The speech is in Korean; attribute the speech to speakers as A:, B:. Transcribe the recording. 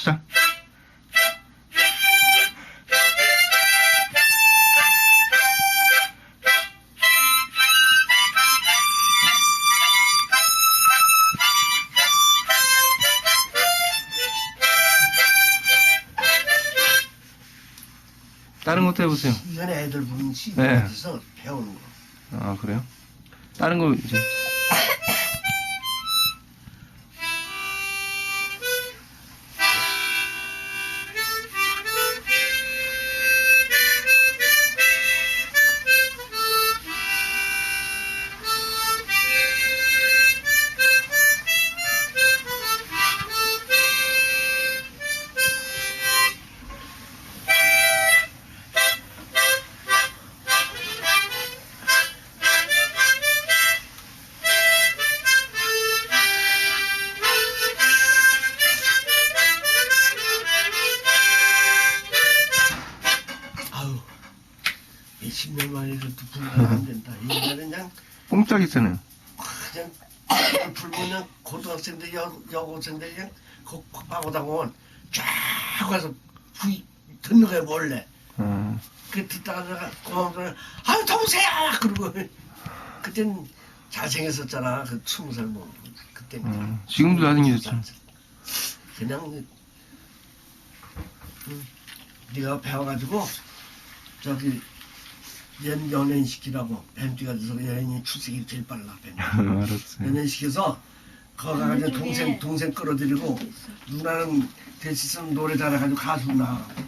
A: 시작. 다른 것도 해보세요.
B: 이전에 애들 부르는 시
A: 네.
B: 배우는 거.
A: 아 그래요? 다른 거 이제
B: 몇십 년 만에 이렇게 불면 안 된다. 옛날에 그냥
A: 꼼짝이잖아요.
B: 그냥 불면 그냥 고등학생들 여, 여고생들 그냥 거- 바고다고 쫙 가서 부이 듣는 거야 몰래.
A: 어,
B: 그 듣다가 내가 고마워 아유 동생 그러고 그땐 잘생겼었잖아 그 스무 살 뭐. 그때
A: 어, 지금도 잘생겼죠.
B: 그냥 응, 네가 배워가지고 저기 연 연예인 시키라고 뱀띠가 돼서 연예인 출석이 제일 빨라 뱀띠
A: 알았어요.
B: 연예인 시켜서 거기 가가지고 동생 동생 끌어들이고 누나는 대시선 노래 잘해가지고 가수 나가라고